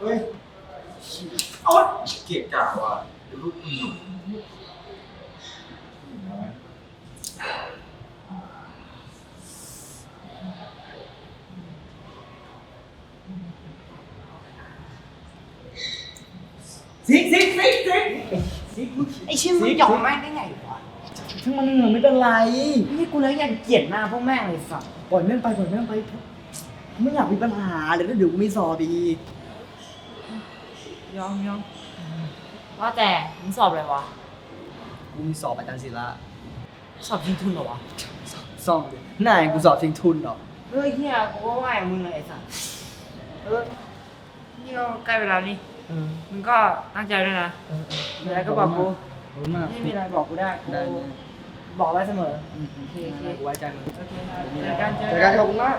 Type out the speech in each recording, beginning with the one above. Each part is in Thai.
เฮ้ยโอ๊ยเกลียดกะว่ะเดี๋ยวลูกคุณหนุ่มซิกซิกซิกซิกซิกไอเชี่ยมึงหยอกแม่งได้ไงวะทั้งมันเหงื่อไม่เป็นไรนี่กูเลยอยากเกลียดหน้าพวกแม่งเลยสัสปล่อยแม่งไปปล่อยแม่งไป ไม่อยากมีปัญหาเดี๋ยวเดี๋ยวกูมีสอบอีก ยอมยอมว่าแต่มึงสอบอะไรวะ กูมีสอบอาจารย์ศิลาสอบชิงทุนเหรอวะสอบดินายกูสอบทิ้งทุนเหรอเฮ้ยเฮียกูก็ว่าอย่างมึงเลยไอ้สัสเออนี่ก็ใกล้เวลานี่เออมึงก็ตั้งใจด้วยนะเออเออมีอะไรก็บอกกูขอบคุณมากไม่มีอะไรบอกกูได้ได้กูได้บอกไว้เสมอ อืมอืมโอเคโอเคกูไว้ใจมึงโอเคครับมีเจอะไรอกันเจเจออกักันน ขอบคุณมาก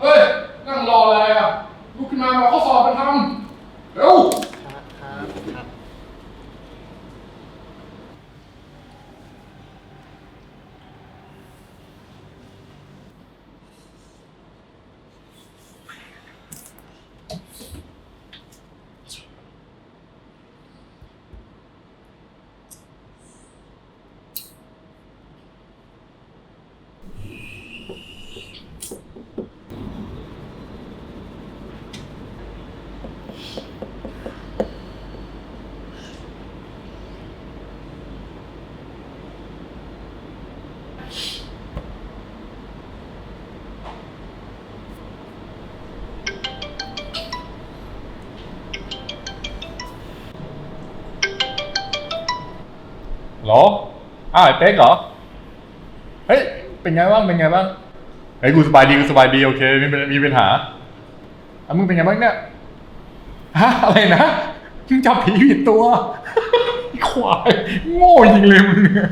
เฮ้ย นั่งรออะไรอะ ลุกขึ้นมามาข้อสอบมาทำ เร็ว ครับครับครับ เหรออ้าวไอ้เป๊กเหรอ เฮ้ย เป็นไงบ้าง เป็นไงบ้าง เฮ้ย กูสบายดี กูสบายดี โอเคไม่เป็นมีปัญหาอะมึงเป็นไงบ้างเนี่ย ฮะ อะไรนะมึงจับผีผิดตัวควาย โง่จริงเลยมึงเนี่ย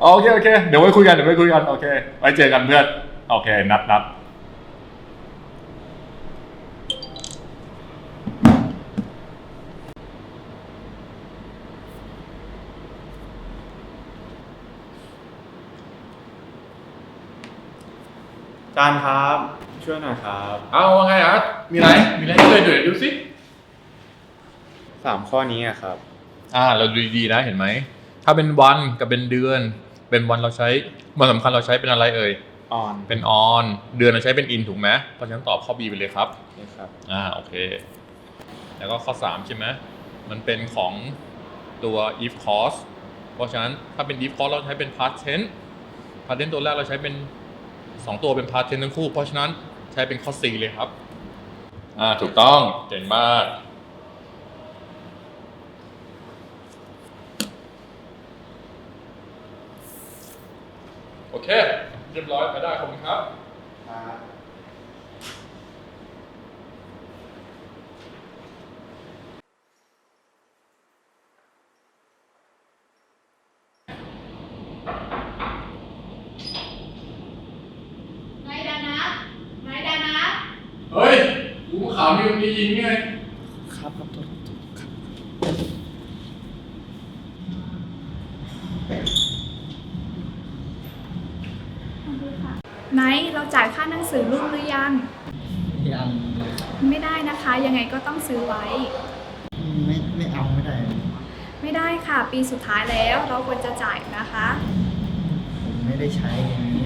โอเค โอเค เดี๋ยวไว้คุยกัน เดี๋ยวไว้คุยกัน โอเค ไว้เจอกันเพื่อน โอเค นัดนัด จานครับช่วยหน่อยครับเอาว่าไงอะมีอะไร มีอะไรให้เลยเดี๋ยวดูสิสามข้อนี้อะครับ อ่า เราดูดีๆนะเห็นไหม ถ้าเป็นวันกับเป็นเดือน เป็นวันเราใช้วันสำคัญเราใช้เป็นอะไรเอ่ย ออนเป็น on เดือนเราใช้เป็น in ถูกไหมเพราะฉะนั้นตอบข้อ B ไปเลยครับ นี่ครับ อ่าโอเค แล้วก็ข้อ 3 ใช่ไหมมันเป็นของตัว if clause เพราะฉะนั้นถ้าเป็น if clause เราใช้เป็น past tense past tense ตัวแรกเราใช้เป็น 2 ตัวเป็น past tense ทั้งคู่ เพราะฉะนั้นใช้เป็นข้อ C เลยครับ อ่าถูกต้องเก่งมากโอเค เรียบร้อยไปได้ขอบคุณครับ นายดานัทนายดานัท เฮ้ยกูข่าวมีคนมียิงไงครับครับตัวครับไนท์เราจ่ายค่าหนังสือรุ่นหรือยัง ยังไม่ได้นะคะ ยังไงก็ต้องซื้อไว้ ไม่ไม่เอาไม่ได้ ไม่ได้ค่ะ ปีสุดท้ายแล้วเราควรจะจ่ายนะคะ ผมไม่ได้ใช้อย่างนี้ไม่ไม่เอา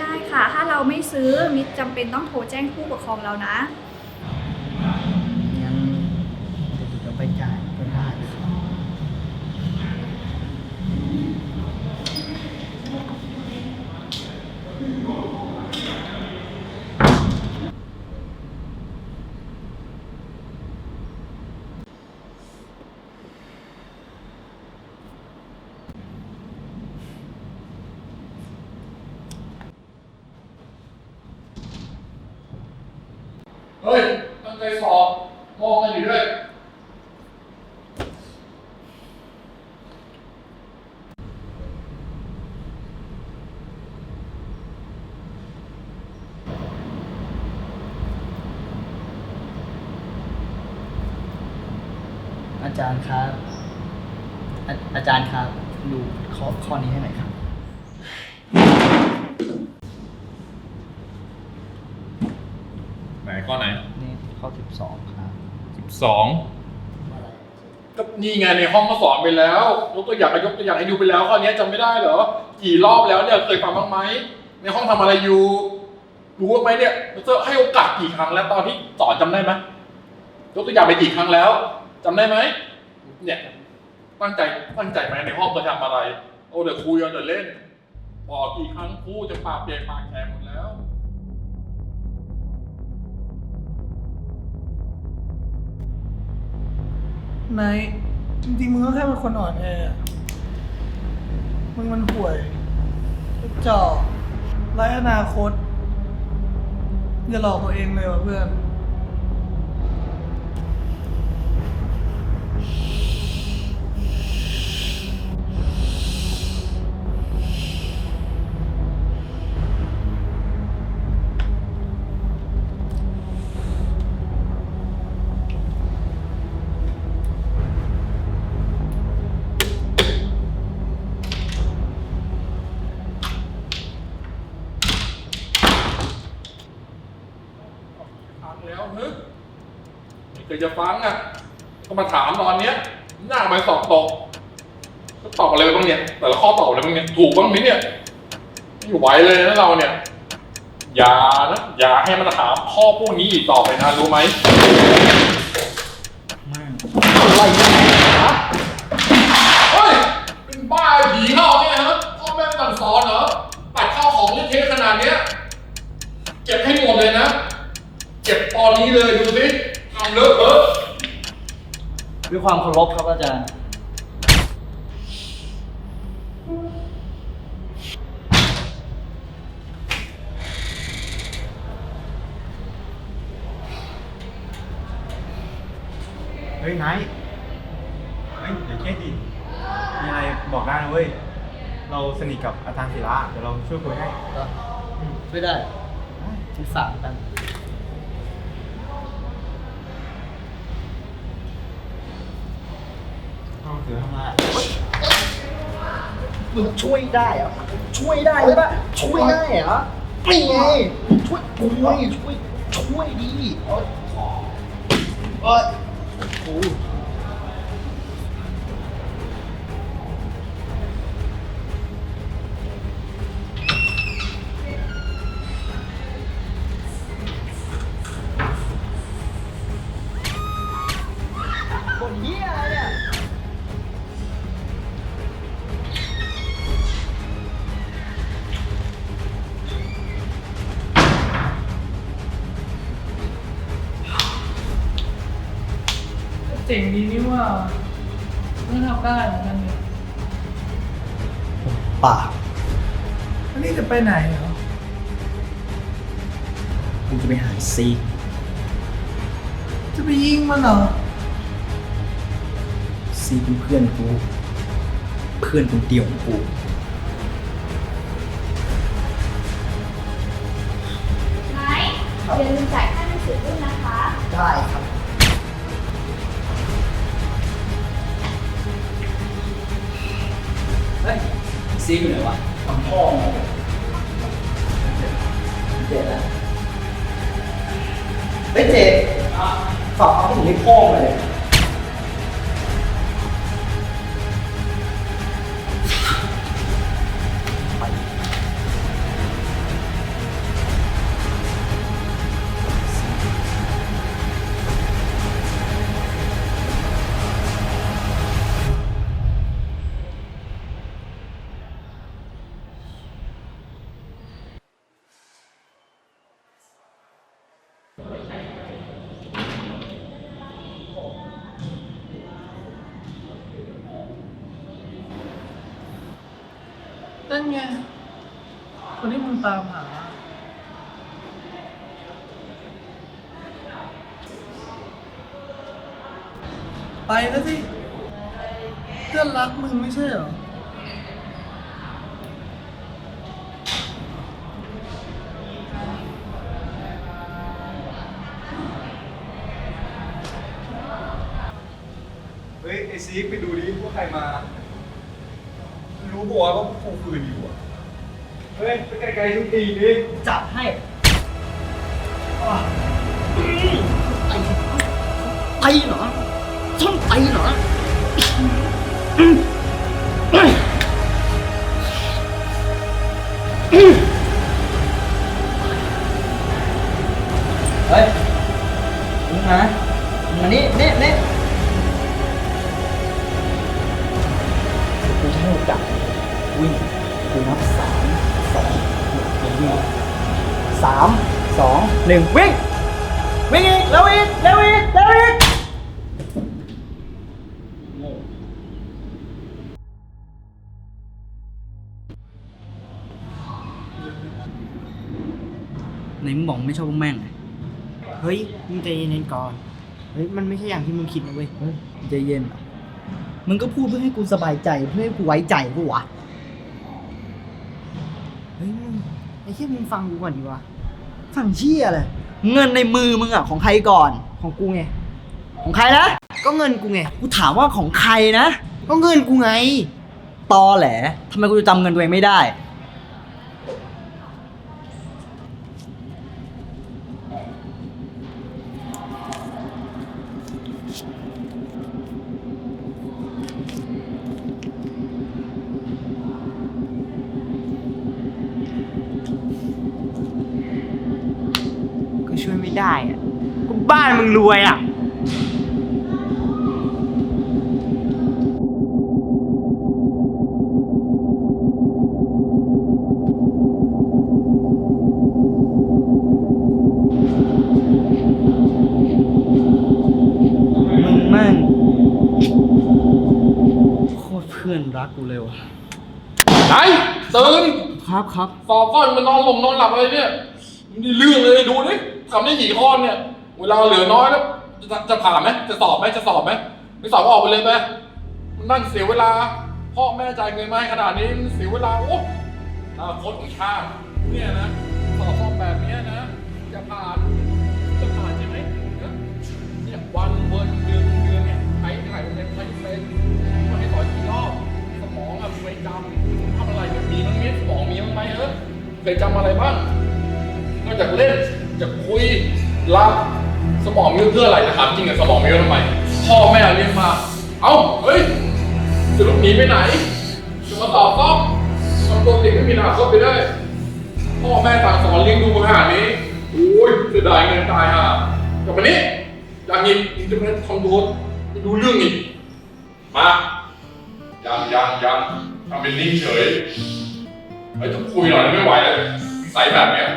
ได้ค่ะ ถ้าเราไม่ซื้อมิตรจำเป็นต้องโทรแจ้งผู้ปกครองเรานะ งั้นเดี๋ยวจะไปจ่ายก็ได้ครับ เเฮ้ย ตั้งใจสอบมองกันอยู่ด้วย อา จารย์ครับอาอาจารย์ครับดูข้อข้อนี้ให้หน่อยครับ ไหนข้อไหนนี่ข้อสิบสองครับสิบสองก็นี่ไงในห้องก็สอนไปแล้วยกตัวอย่างก็ยกตัวอย่างให้ดูไปแล้วข้อนี้จำไม่ได้เหรอกี่รอบแล้วเนี่ยเคยฟังบ้างไหมในห้องทำอะไรอยู่รู้บ้างไหมเนี่ยจะให้โอกาสกี่ครั้งแล้วตอนที่สอนจำได้ไหมยกตัวอย่างไปกี่ครั้งแล้ว จำได้ไหมเนี่ยตั้งใจตั้งใจไหมในห้องจะทำอะไร โอ้เดี๋ยวคุยกันเดี๋ยวเล่นบอกกี่ครั้งครูจะปากเปียกปากแข็งหมดแล้วนายจริงๆมึงก็แค่เป็นคนอ่อนแอมึงมันห่วยกระจอกไร้อนาคต อย่าหลอกตัวเองเลยว่ะเพื่อน จะฟังอะ ก็มาถามตอนเนี้ยหน้ามาสอบตกก็ตอบอะไรไปบ้างเนี่ย แต่ละข้อตอบอะไรบ้างเนี่ย ถูกบ้างไหมเนี่ยไม่ไหวเลยนะเราเนี่ย อย่านะ อย่าให้มันถามข้อพวกนี้อีกต่อไปนะรู้ไหมอะไรเนี่ยฮะเฮ้ย เป็นบ้าผีเข้าเนี่ยฮะพ่อแม่ไม่สั่งสอนเหรอ ปัดข้าวของเล่นเทขนาดเนี้ย เก็บให้หมดเลยนะ เก็บตอนนี้เลยดูสิ ทำเลอะเทอะด้วยความเคารพครับอาจารย์ เฮ้ยไนท์เฮ้ยอย่าเครียดดิมีอะไรบอกได้นะเว้ย เราสนิทกับอาจารย์ศิระเดี๋ยวเราช่วยคุยให้ ก็ไม่ได้ที่ฝากกัน อาเสือทำไมมึงช่วยได้เหรอช่วยได้ใช่ปะช่วยได้เหรอไม่ไงช่วยกูช่วยช่วยดีเอ้ยเอ้ยโอ้ เจ๋งดีนี่ว่ามึงทำได้เหมือนกันเนี่ยปากอันนี้จะไปไหนเหรอ กูจะไปหาซีจะไปยิงมันเหรอ ซีเป็นเพื่อนกู เพื่อนคนเดียวของกูไหนอย่าลืมจ่ายค่าหนังสือด้วยนะคะ ได้ครับ ซีอยู่ไหนวะทำพ่อมาเจ็ดแล้วเฮ้ยเจ็ดฝากความคิดถึงให้พ่อมาเลย นั่นไง คนที่มึงตามหา ไปแล้วสิ เพื่อนรักมึงไม่ใช่เหรอ เฮ้ย ไอซีไปดูดิว่าใครมา รู้บอกว่ากูคืนอยู่อะ เฮ้ยไปไกลๆทุกทีดิจัดให้ไตเหรอช่องไตเหรอเสามสองหนึ่งวิ่ง วิ่งอีกเร็วอีกเร็วอีกเร็วอีกโง่ไหนมึงบอกไม่ชอบพวกแม่งไงเฮ้ยมึงใจเย็นๆก่อน เฮ้ยมันไม่ใช่อย่างที่มึงคิดนะเว้ย เฮ้ยใจเย็นเหรอมึงก็พูดเพื่อให้กูสบายใจเพื่อให้กูไว้ใจกูวะ เฮ้ยมึงไอ้เหี้ยมึงฟังกูก่อนดีวะ ฝั่งเชี่ยเลยเงินในมือมึงอะของใครก่อน ของกูไง ของใครนะ ก็เงินกูไง กูถามว่าของใครนะ ก็เงินกูไง ตอแหลทำไมกูจะจำเงินตัวเองไม่ได้ ไม่ได้อะก็บ้านมึงรวยอะ มึงแม่งโคตรเพื่อนรักกูเลยว่ะ ไหนตื่นครับครับ สอบก้อนมันนอนหลงนอนหลับอะไรเนี่ยนี่เรื่องเลยดูดิ ทำได้กี่ข้อเนี่ย เวลาเหลือน้อยแล้ว จะจะผ่านไหมจะสอบไหมจะสอบไหมไม่สอบก็ออกไปเลยไหมมันนั่งเสียเวลา พ่อแม่จ่ายเงินมาให้ขนาดนี้เสียเวลาโอ้อนาคตของชาติเนี่ยนะสอบข้อแบบนี้นะ จะผ่านจะผ่านใช่ไหมเนี่ยวันเวิร์นเดือนเดือนเนี่ยใช้ถ่ายเป็นใช้เป็นมันให้สอนกี่รอบสมองอะเคยจำทำอะไรเนี่ยมีบ้งไหมสมองมีบ้งไหมเออเคยจำอะไรบ้าง เพื่ออะไรนะครับ จริงอสมองมีไว้ทำไมพ่อแม่เลี้ยงมา เอ้า เฮ้ย จะหลบหนีไปไหน จะมาต่อซ่อมทำตัวเด็กไม่มีอนาคตไปได้ พ่อแม่สั่งสอนเลี้ยงดูมาขนาดนี้ โอ้ยเสียดายเงินตายห่ากลับมานี่อย่างนี้จะมาทำตัวไม่รู้เรื่องอีก มายังยังยังทำเป็นนิ่งเฉยไอ้ต้องคุยหน่อยไม่ไหวแล้วนิสัยแบบเนี้ย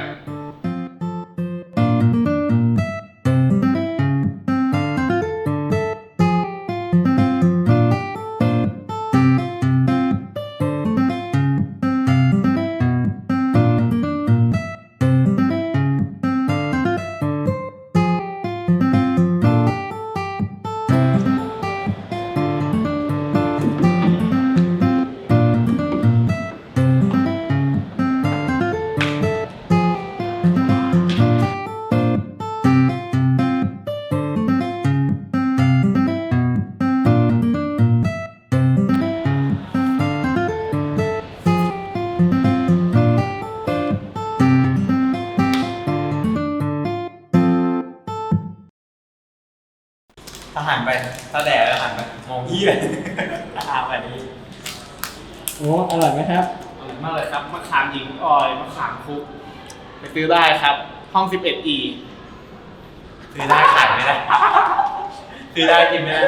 หันไป ถ้าแดดแล้วหันไปมองพี่เลยถ้าอาแบบนี้โอ้อร่อยไหมครับ อร่อยมากเลยครับมะขามหญิงออยมะขามคุก ไปซื้อได้ครับ ห้อง 11E ซื้อได้ขายไม่ได้ซื้อได้กินไม่ได้